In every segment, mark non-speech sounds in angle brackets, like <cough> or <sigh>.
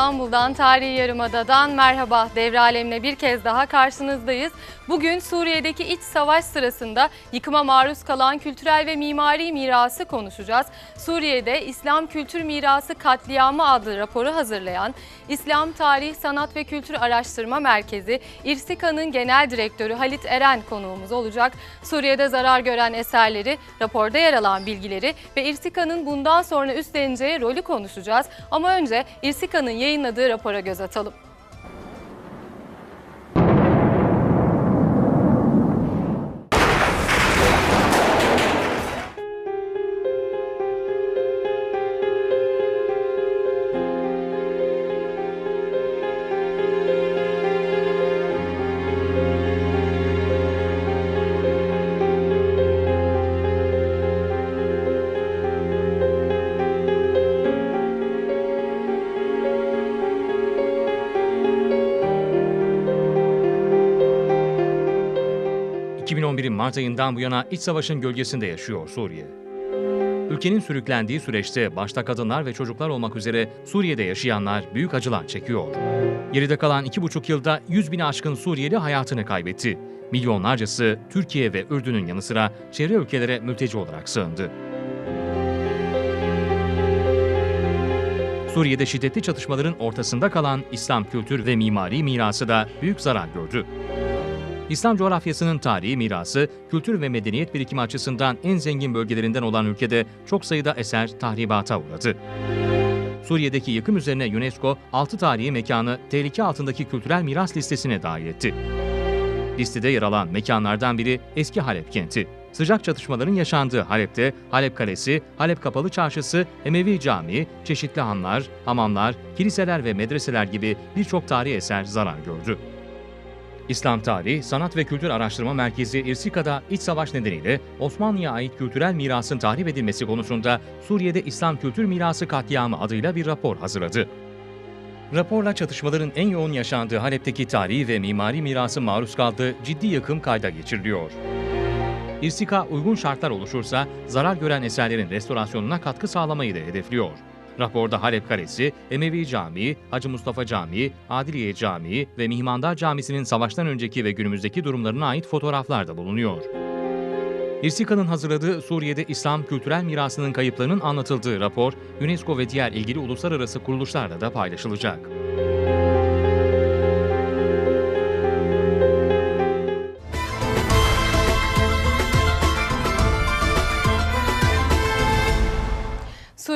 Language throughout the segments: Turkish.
İstanbul'dan, Tarihi Yarımada'dan merhaba. Devre Alem'le bir kez daha karşınızdayız. Bugün Suriye'deki iç savaş sırasında yıkıma maruz kalan kültürel ve mimari mirası konuşacağız. Suriye'de İslam Kültür Mirası Katliamı adlı raporu hazırlayan İslam Tarih, Sanat ve Kültür Araştırma Merkezi İRSİKA'nın genel direktörü Halit Eren konuğumuz olacak. Suriye'de zarar gören eserleri, raporda yer alan bilgileri ve İRSİKA'nın bundan sonra üstleneceği rolü konuşacağız. Ama önce İRSİKA'nın yayınladığı rapora göz atalım. ...2011'in Mart ayından bu yana iç savaşın gölgesinde yaşıyor Suriye. Ülkenin sürüklendiği süreçte başta kadınlar ve çocuklar olmak üzere Suriye'de yaşayanlar büyük acılar çekiyor. Geride kalan iki buçuk yılda 100 bini aşkın Suriyeli hayatını kaybetti. Milyonlarcası Türkiye ve Ürdün'ün yanı sıra çevre ülkelere mülteci olarak sığındı. Suriye'de şiddetli çatışmaların ortasında kalan İslam kültür ve mimari mirası da büyük zarar gördü. İslam coğrafyasının tarihi mirası, kültür ve medeniyet birikimi açısından en zengin bölgelerinden olan ülkede çok sayıda eser tahribata uğradı. Suriye'deki yıkım üzerine UNESCO 6 tarihi mekanı tehlike altındaki kültürel miras listesine dahil etti. Listede yer alan mekanlardan biri eski Halep kenti. Sıcak çatışmaların yaşandığı Halep'te Halep Kalesi, Halep Kapalı Çarşısı, Emevi Camii, çeşitli hanlar, hamamlar, kiliseler ve medreseler gibi birçok tarihi eser zarar gördü. İslam Tarihi, Sanat ve Kültür Araştırma Merkezi İrsika'da iç savaş nedeniyle Osmanlı'ya ait kültürel mirasın tahrip edilmesi konusunda Suriye'de İslam Kültür Mirası Katliamı adıyla bir rapor hazırladı. Raporla çatışmaların en yoğun yaşandığı Halep'teki tarihi ve mimari mirası maruz kaldığı ciddi yıkım kayda geçiriliyor. İrsika uygun şartlar oluşursa zarar gören eserlerin restorasyonuna katkı sağlamayı da hedefliyor. Raporda Halep Kalesi, Emevi Camii, Hacı Mustafa Camii, Adiliye Camii ve Mihmandar Camisi'nin savaştan önceki ve günümüzdeki durumlarına ait fotoğraflar da bulunuyor. İrsika'nın hazırladığı Suriye'de İslam kültürel mirasının kayıplarının anlatıldığı rapor, UNESCO ve diğer ilgili uluslararası kuruluşlarla da paylaşılacak.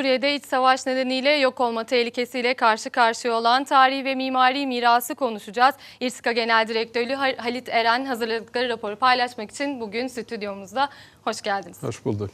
Suriye'de iç savaş nedeniyle yok olma tehlikesiyle karşı karşıya olan tarihi ve mimari mirası konuşacağız. İRSİKA Genel Direktörü Hal- Halit Eren hazırladıkları raporu paylaşmak için bugün stüdyomuzda. Hoş geldiniz. Hoş bulduk.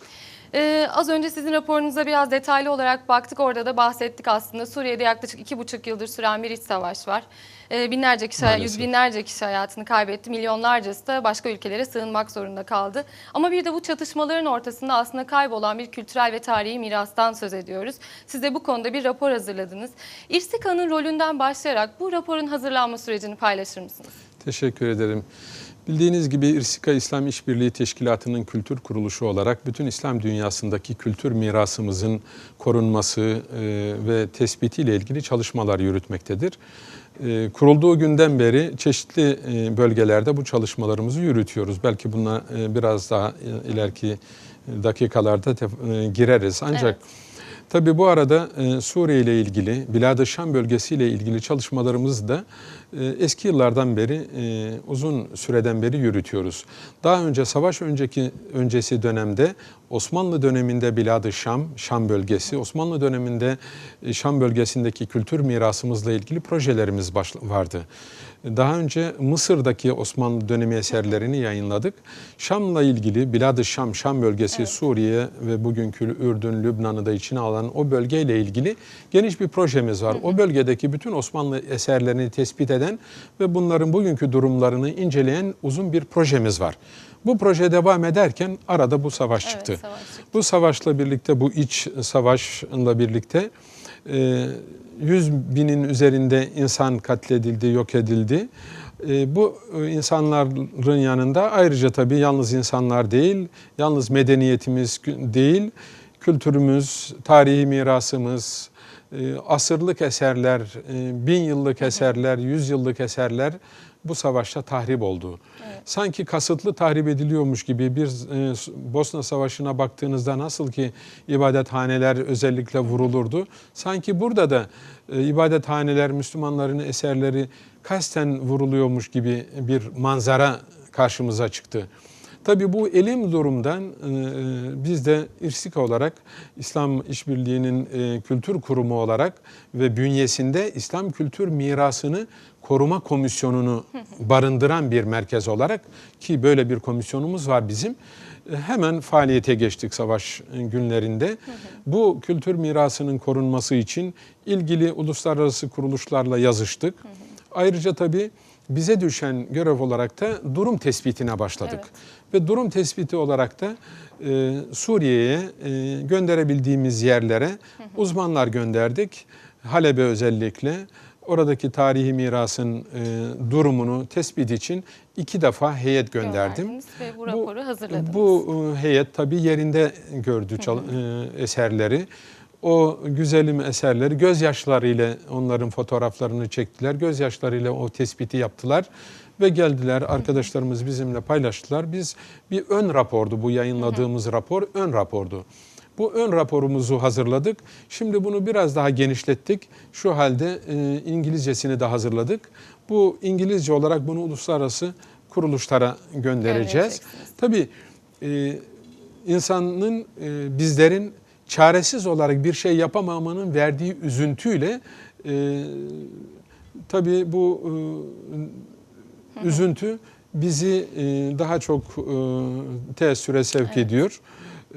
Ee, az önce sizin raporunuza biraz detaylı olarak baktık. Orada da bahsettik aslında. Suriye'de yaklaşık iki buçuk yıldır süren bir iç savaş var. Ee, binlerce kişi, Maalesef. yüz binlerce kişi hayatını kaybetti. Milyonlarcası da başka ülkelere sığınmak zorunda kaldı. Ama bir de bu çatışmaların ortasında aslında kaybolan bir kültürel ve tarihi mirastan söz ediyoruz. Siz de bu konuda bir rapor hazırladınız. İRSİKA'nın rolünden başlayarak bu raporun hazırlanma sürecini paylaşır mısınız? Teşekkür ederim. Bildiğiniz gibi İrsika İslam İşbirliği Teşkilatı'nın kültür kuruluşu olarak bütün İslam dünyasındaki kültür mirasımızın korunması e, ve tespitiyle ilgili çalışmalar yürütmektedir. E, kurulduğu günden beri çeşitli e, bölgelerde bu çalışmalarımızı yürütüyoruz. Belki buna e, biraz daha e, ileriki dakikalarda gireriz. Ancak Evet. Tabii bu arada Suriye ile ilgili, Bilad-ı Şam bölgesi ile ilgili çalışmalarımızı da eski yıllardan beri, e, uzun süreden beri yürütüyoruz. Daha önce savaş önceki öncesi dönemde Osmanlı döneminde Bilad-ı Şam, Şam bölgesi, Osmanlı döneminde e, Şam bölgesindeki kültür mirasımızla ilgili projelerimiz vardı. Daha önce Mısır'daki Osmanlı dönemi eserlerini yayınladık. Şam'la ilgili Bilad-ı Şam, Şam bölgesi, Suriye ve bugünkü Ürdün, Lübnan'ı da içine alan o bölgeyle ilgili geniş bir projemiz var. O bölgedeki bütün Osmanlı eserlerini tespit eden ve bunların bugünkü durumlarını inceleyen uzun bir projemiz var. Bu proje devam ederken arada bu savaş Evet, çıktı. savaş çıktı. Bu savaşla birlikte, bu iç savaşla birlikte 100 binin üzerinde insan katledildi, yok edildi. E, Bu e, insanların yanında ayrıca tabii yalnız insanlar değil, yalnız medeniyetimiz değil, kültürümüz, tarihi mirasımız, e, asırlık eserler, e, bin yıllık eserler, yüz yıllık eserler bu savaşta tahrip oldu. Sanki kasıtlı tahrip ediliyormuş gibi bir e, Bosna Savaşı'na baktığınızda nasıl ki ibadethaneler özellikle vurulurdu. Sanki burada da e, ibadethaneler, Müslümanların eserleri kasten vuruluyormuş gibi bir manzara karşımıza çıktı. Tabii bu elim durumdan e, biz de İrsika olarak İslam İşbirliği'nin e, kültür kurumu olarak ve bünyesinde İslam kültür mirasını koruma komisyonunu <laughs> barındıran bir merkez olarak ki böyle bir komisyonumuz var bizim. e, Hemen faaliyete geçtik savaş e, günlerinde. <laughs> Bu kültür mirasının korunması için ilgili uluslararası kuruluşlarla yazıştık. <laughs> Ayrıca tabii bize düşen görev olarak da durum tespitine başladık. Ve durum tespiti olarak da e, Suriye'ye e, gönderebildiğimiz yerlere uzmanlar gönderdik. Halep'e özellikle oradaki tarihi mirasın e, durumunu tespit için iki defa heyet gönderdim. Ve bu raporu hazırladınız. Bu e, heyet tabii yerinde gördü çal- e, eserleri. O güzelim eserleri gözyaşlarıyla onların fotoğraflarını çektiler. Gözyaşlarıyla o tespiti yaptılar ve geldiler arkadaşlarımız bizimle paylaştılar. Biz bir ön rapordu bu yayınladığımız rapor ön rapordu. Bu ön raporumuzu hazırladık. Şimdi bunu biraz daha genişlettik. Şu halde e, İngilizcesini de hazırladık. Bu İngilizce olarak bunu uluslararası kuruluşlara göndereceğiz. Tabii e, insanın, e, bizlerin çaresiz olarak bir şey yapamamanın verdiği üzüntüyle e, tabii bu e, üzüntü bizi e, daha çok e, teessüre sevk ediyor.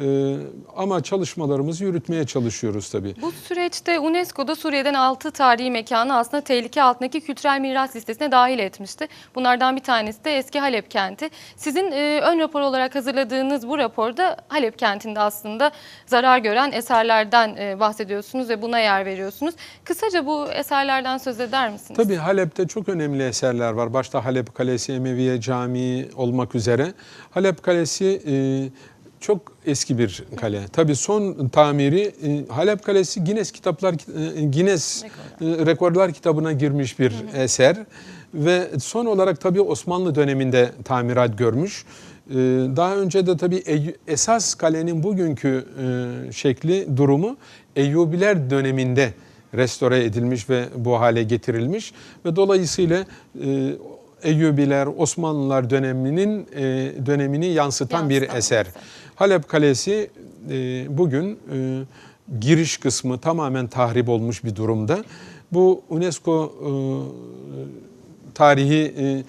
E, ama çalışmalarımızı yürütmeye çalışıyoruz tabii. Bu süreçte UNESCO'da Suriye'den 6 tarihi mekanı aslında tehlike altındaki kültürel miras listesine dahil etmişti. Bunlardan bir tanesi de eski Halep kenti. Sizin e, ön rapor olarak hazırladığınız bu raporda Halep kentinde aslında zarar gören eserlerden e, bahsediyorsunuz ve buna yer veriyorsunuz. Kısaca bu eserlerden söz eder misiniz? Tabii Halep'te çok önemli eserler var. Başta Halep Kalesi, Emeviye Camii olmak üzere. Halep Kalesi e, çok eski bir kale. Tabii son tamiri e, Halep Kalesi Guinness kitaplar e, Guinness e, rekorlar kitabına girmiş bir eser ve son olarak tabii Osmanlı döneminde tamirat görmüş. Daha önce de tabii esas kalenin bugünkü şekli, durumu Eyyubiler döneminde restore edilmiş ve bu hale getirilmiş ve dolayısıyla Eyyubiler, Osmanlılar döneminin e, dönemini yansıtan bir Yansıtan bir eser. eser. Halep Kalesi e, bugün e, giriş kısmı tamamen tahrip olmuş bir durumda. Bu UNESCO e, tarihi e,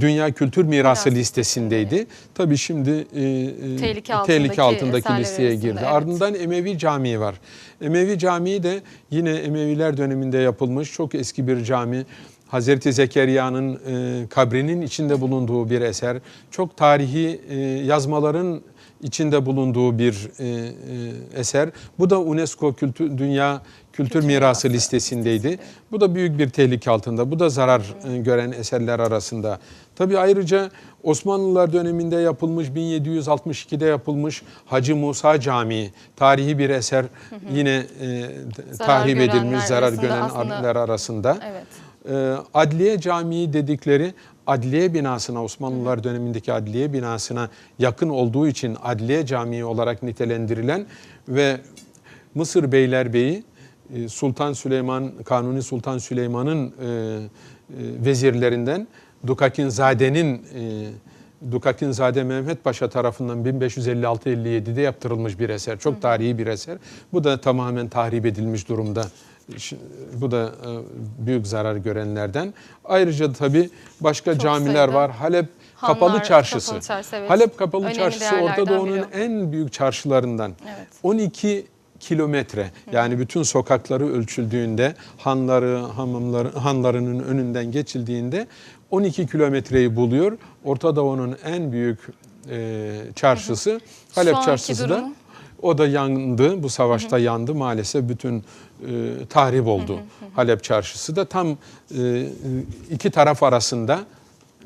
Dünya Kültür Mirası Miras listesindeydi. Tabii şimdi e, e, Tehlike altındaki tehlike altındaki listeye girdi. evet. Ardından Emevi Camii var. Emevi Camii de yine Emeviler döneminde yapılmış çok eski bir cami. Hazreti Zekeriya'nın e, kabrinin içinde bulunduğu bir eser. Çok tarihi e, yazmaların içinde bulunduğu bir e, e, eser. Bu da UNESCO Kültür, Dünya Kültür, Kültür Mirası listesindeydi. Bu da büyük bir tehlike altında. Bu da zarar e, gören eserler arasında. Tabii ayrıca Osmanlılar döneminde yapılmış, 1762'de yapılmış Hacı Musa Camii, tarihi bir eser yine e, tahrip edilmiş, zarar arasında gören abiler arasında. Evet. Ee, Adliye Camii dedikleri adliye binasına Osmanlılar dönemindeki adliye binasına yakın olduğu için Adliye Camii olarak nitelendirilen ve Mısır Beylerbeyi e, Sultan Süleyman Kanuni Sultan Süleyman'ın e, e, vezirlerinden Dukakinzade'nin e, Dukakinzade Mehmet Paşa tarafından 1556-57'de yaptırılmış bir eser. Çok tarihi bir eser. Bu da tamamen tahrip edilmiş durumda. Bu da e, büyük zarar görenlerden. Ayrıca tabii başka Çok camiler sayıda var. Halep Hanlar, Kapalı Çarşısı. Kapalı Çarşı, evet. Halep Kapalı Önemli Çarşısı Orta Doğu'nun en büyük çarşılarından. Evet. 12 kilometre yani bütün sokakları ölçüldüğünde hanları, hamamları, hanlarının önünden geçildiğinde 12 kilometreyi buluyor. Orta Doğu'nun en büyük e, çarşısı Halep Çarşısı da. O da yandı. Bu savaşta yandı. Maalesef bütün e, tahrip oldu. Halep Çarşısı da tam e, iki taraf arasında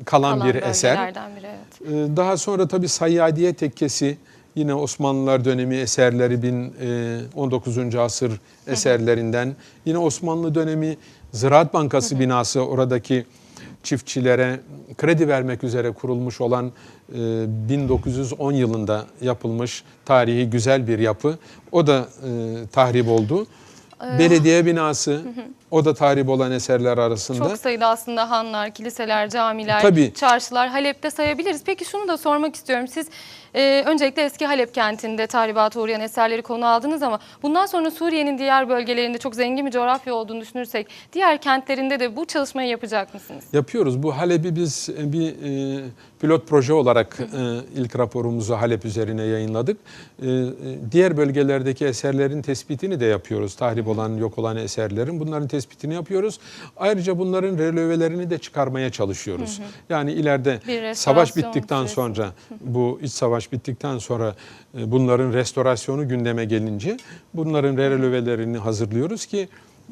kalan, Kalan bir eser. biri, evet. Ee, Daha sonra tabii Sayyadiye Tekkesi Yine Osmanlılar dönemi eserleri bin, e, 19. asır eserlerinden. Yine Osmanlı dönemi Ziraat Bankası binası oradaki çiftçilere kredi vermek üzere kurulmuş olan e, 1910 yılında yapılmış tarihi güzel bir yapı. O da e, tahrip oldu. Belediye binası o da tahrip olan eserler arasında. Çok sayıda aslında hanlar, kiliseler, camiler, Tabii. çarşılar Halep'te sayabiliriz. Peki şunu da sormak istiyorum. Siz e, öncelikle eski Halep kentinde tahribata uğrayan eserleri konu aldınız ama bundan sonra Suriye'nin diğer bölgelerinde çok zengin bir coğrafya olduğunu düşünürsek diğer kentlerinde de bu çalışmayı yapacak mısınız? Yapıyoruz. Bu Halep'i biz e, bir e, pilot proje olarak e, ilk raporumuzu Halep üzerine yayınladık. E, e, diğer bölgelerdeki eserlerin tespitini de yapıyoruz. Tahrip olan, yok olan eserlerin bunların tespitini yapıyoruz. Ayrıca bunların relevelerini de çıkarmaya çalışıyoruz. Yani ileride savaş bittikten süresi. sonra bu iç savaş bittikten sonra e, bunların restorasyonu gündeme gelince bunların relevelerini hazırlıyoruz ki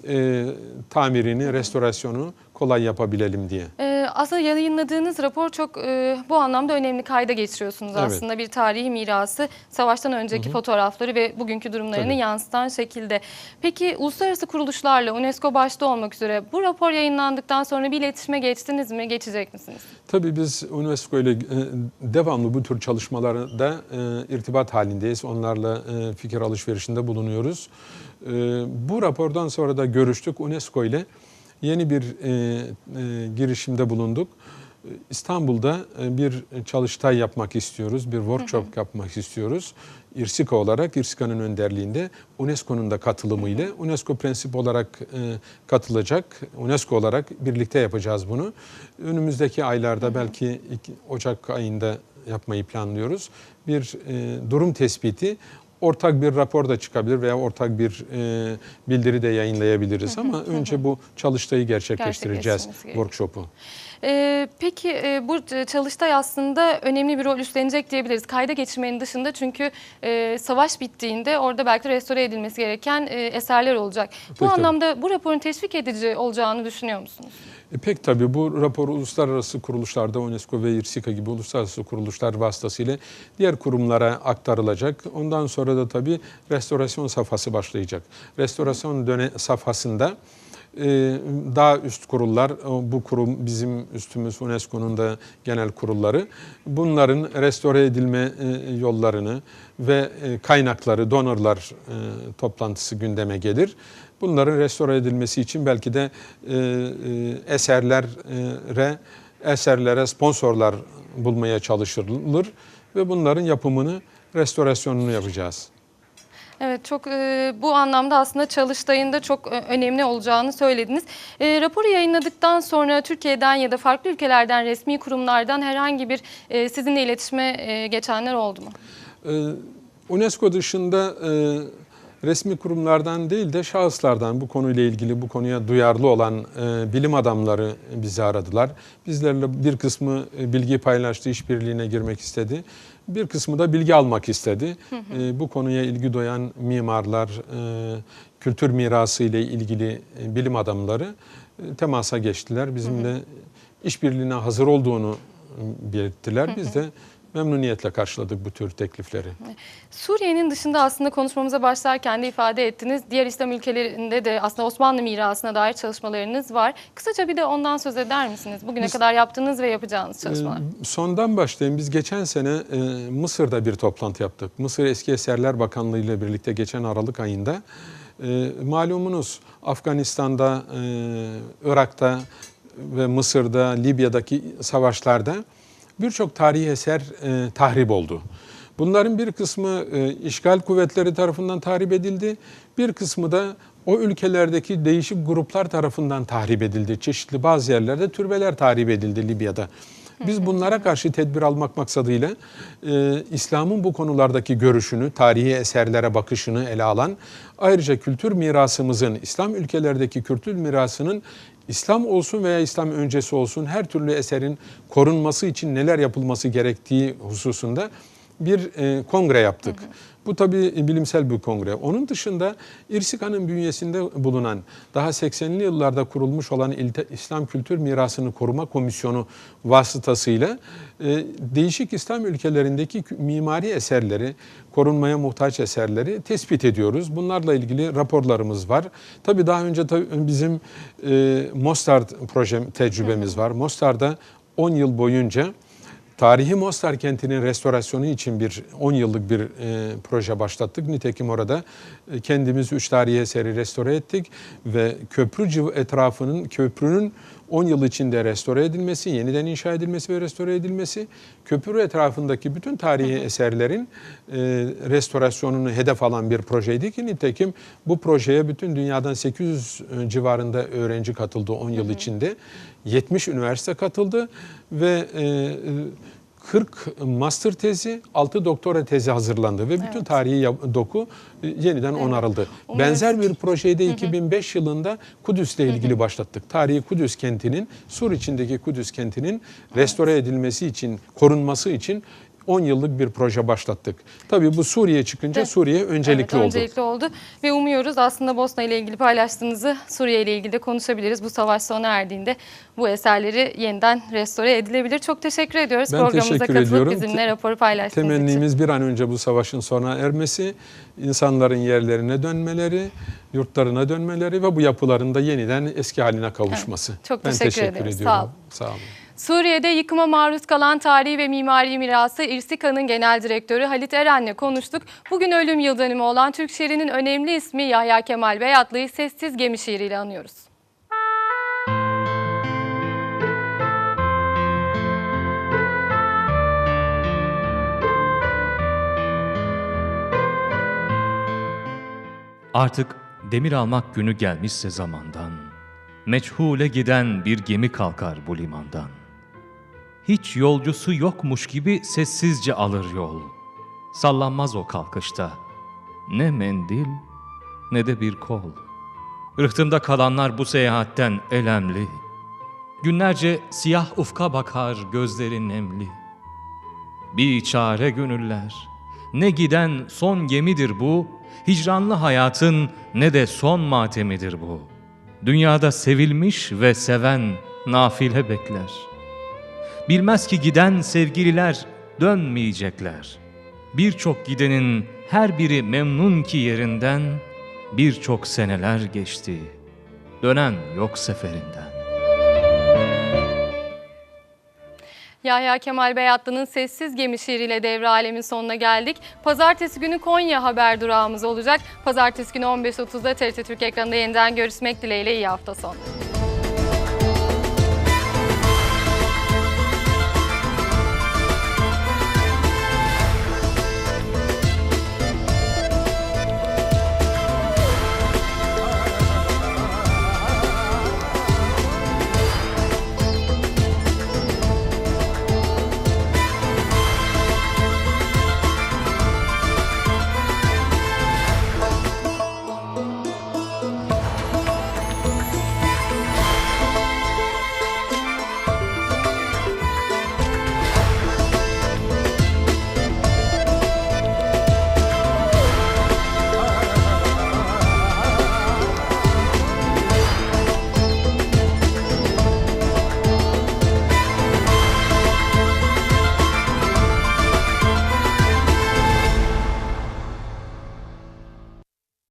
e, tamirini, restorasyonu kolay yapabilelim diye. Ee, aslında yayınladığınız rapor çok e, bu anlamda önemli kayda geçiriyorsunuz Evet. aslında bir tarihi mirası, savaştan önceki fotoğrafları ve bugünkü durumlarını Tabii. yansıtan şekilde. Peki uluslararası kuruluşlarla UNESCO başta olmak üzere bu rapor yayınlandıktan sonra bir iletişime geçtiniz mi, geçecek misiniz? Tabii biz UNESCO ile e, devamlı bu tür çalışmalarda e, irtibat halindeyiz. Onlarla e, fikir alışverişinde bulunuyoruz. E, Bu rapordan sonra da görüştük UNESCO ile yeni bir e, e, girişimde bulunduk. İstanbul'da e, bir çalıştay yapmak istiyoruz, bir workshop yapmak istiyoruz. İrsika olarak, İrsika'nın önderliğinde, UNESCO'nun da katılımıyla, UNESCO prensip olarak e, katılacak, UNESCO olarak birlikte yapacağız bunu. Önümüzdeki aylarda belki iki- Ocak ayında yapmayı planlıyoruz. Bir e, durum tespiti, ortak bir rapor da çıkabilir veya ortak bir e, bildiri de yayınlayabiliriz ama önce bu çalıştayı gerçekleştireceğiz, workshop'u. Ee, peki e, bu e, çalıştay aslında önemli bir rol üstlenecek diyebiliriz. Kayda geçirmenin dışında çünkü e, savaş bittiğinde orada belki restore edilmesi gereken e, eserler olacak. Bu tabii. anlamda bu raporun teşvik edici olacağını düşünüyor musunuz? E pek tabii bu rapor uluslararası kuruluşlarda UNESCO ve İRSİKA gibi uluslararası kuruluşlar vasıtasıyla diğer kurumlara aktarılacak. Ondan sonra da tabii restorasyon safhası başlayacak. Restorasyon döne safhasında daha üst kurullar, bu kurum bizim üstümüz UNESCO'nun da genel kurulları. Bunların restore edilme e, yollarını ve e, kaynakları, donorlar e, toplantısı gündeme gelir. Bunların restore edilmesi için belki de eserlere eserlere sponsorlar bulmaya çalışılır ve bunların yapımını, restorasyonunu yapacağız. Evet çok e, bu anlamda aslında çalıştayın da çok e, önemli olacağını söylediniz. E, raporu yayınladıktan sonra Türkiye'den ya da farklı ülkelerden resmi kurumlardan herhangi bir e, sizinle iletişime e, geçenler oldu mu? Ee, UNESCO dışında e, resmi kurumlardan değil de şahıslardan bu konuyla ilgili bu konuya duyarlı olan e, bilim adamları bizi aradılar. Bizlerle bir kısmı e, bilgi paylaştı, işbirliğine girmek istedi. Bir kısmı da bilgi almak istedi. E, bu konuya ilgi duyan mimarlar, e, kültür mirası ile ilgili e, bilim adamları e, temasa geçtiler. Bizimle işbirliğine hazır olduğunu belirttiler. Biz de memnuniyetle karşıladık bu tür teklifleri. Suriye'nin dışında aslında konuşmamıza başlarken de ifade ettiniz. Diğer İslam ülkelerinde de aslında Osmanlı mirasına dair çalışmalarınız var. Kısaca bir de ondan söz eder misiniz? Bugüne Biz- kadar yaptığınız ve yapacağınız çalışmalar. Ee, Sondan başlayayım. Biz geçen sene e, Mısır'da bir toplantı yaptık. Mısır Eski Eserler Bakanlığı ile birlikte geçen Aralık ayında. E, malumunuz Afganistan'da, e, Irak'ta ve Mısır'da, Libya'daki savaşlarda birçok tarihi eser e, tahrip oldu. Bunların bir kısmı e, işgal kuvvetleri tarafından tahrip edildi. Bir kısmı da o ülkelerdeki değişik gruplar tarafından tahrip edildi. Çeşitli bazı yerlerde türbeler tahrip edildi Libya'da. Biz bunlara karşı tedbir almak maksadıyla e, İslam'ın bu konulardaki görüşünü, tarihi eserlere bakışını ele alan, ayrıca kültür mirasımızın, İslam ülkelerdeki kültür mirasının İslam olsun veya İslam öncesi olsun her türlü eserin korunması için neler yapılması gerektiği hususunda bir e, kongre yaptık. Bu tabii bilimsel bir kongre. Onun dışında İRSİKA'nın bünyesinde bulunan daha 80'li yıllarda kurulmuş olan İlte- İslam Kültür Mirasını Koruma Komisyonu vasıtasıyla e, değişik İslam ülkelerindeki mimari eserleri, korunmaya muhtaç eserleri tespit ediyoruz. Bunlarla ilgili raporlarımız var. Tabii daha önce tabii bizim e, Mostar proje tecrübemiz var. Mostar'da 10 yıl boyunca Tarihi Mostar kentinin restorasyonu için bir 10 yıllık bir e, proje başlattık. Nitekim orada e, kendimiz 3 tarihi eseri restore ettik ve köprü etrafının köprünün 10 yıl içinde restore edilmesi, yeniden inşa edilmesi ve restore edilmesi, köprü etrafındaki bütün tarihi eserlerin e, restorasyonunu hedef alan bir projeydi ki nitekim bu projeye bütün dünyadan 800 civarında öğrenci katıldı 10 yıl içinde. 70 üniversite katıldı ve e, e, 40 master tezi, 6 doktora tezi hazırlandı ve bütün tarihi yap- doku e, yeniden onarıldı. Umarız- Benzer bir projeyi de 2005 yılında Kudüs'le ilgili başlattık. Tarihi Kudüs kentinin, Sur içindeki Kudüs kentinin restore edilmesi için, korunması için 10 yıllık bir proje başlattık. Tabii bu Suriye çıkınca Evet. Suriye öncelikli evet, oldu. öncelikli oldu. Ve umuyoruz aslında Bosna ile ilgili paylaştığınızı Suriye ile ilgili de konuşabiliriz. Bu savaş sona erdiğinde bu eserleri yeniden restore edilebilir. Çok teşekkür ediyoruz Ben programımıza teşekkür katılıp ediyorum. bizimle raporu paylaştığınız için. Temennimiz bir an önce bu savaşın sona ermesi, insanların yerlerine dönmeleri, yurtlarına dönmeleri ve bu yapıların da yeniden eski haline kavuşması. Evet, çok ben teşekkür teşekkür ediyorum. Sağ olun. Sağ olun. Suriye'de yıkıma maruz kalan tarihi ve mimari mirası İRSİKA'nın genel direktörü Halit Eren'le konuştuk. Bugün ölüm yıl dönümü olan Türk şiirinin önemli ismi Yahya Kemal Beyatlı'yı Sessiz Gemi şiiriyle anıyoruz. Artık demir almak günü gelmişse zamandan, meçhule giden bir gemi kalkar bu limandan. Hiç yolcusu yokmuş gibi sessizce alır yol. Sallanmaz o kalkışta. Ne mendil ne de bir kol. Rıhtımda kalanlar bu seyahatten elemli. Günlerce siyah ufka bakar gözleri nemli. Bir çare gönüller. Ne giden son gemidir bu, hicranlı hayatın ne de son matemidir bu. Dünyada sevilmiş ve seven nafile bekler. Bilmez ki giden sevgililer dönmeyecekler. Birçok gidenin her biri memnun ki yerinden, birçok seneler geçti. Dönen yok seferinden. Yahya Kemal Beyatlı'nın Sessiz Gemi şiiriyle devre alemin sonuna geldik. Pazartesi günü Konya haber durağımız olacak. Pazartesi günü 15.30'da TRT Türk ekranında yeniden görüşmek dileğiyle iyi hafta sonu.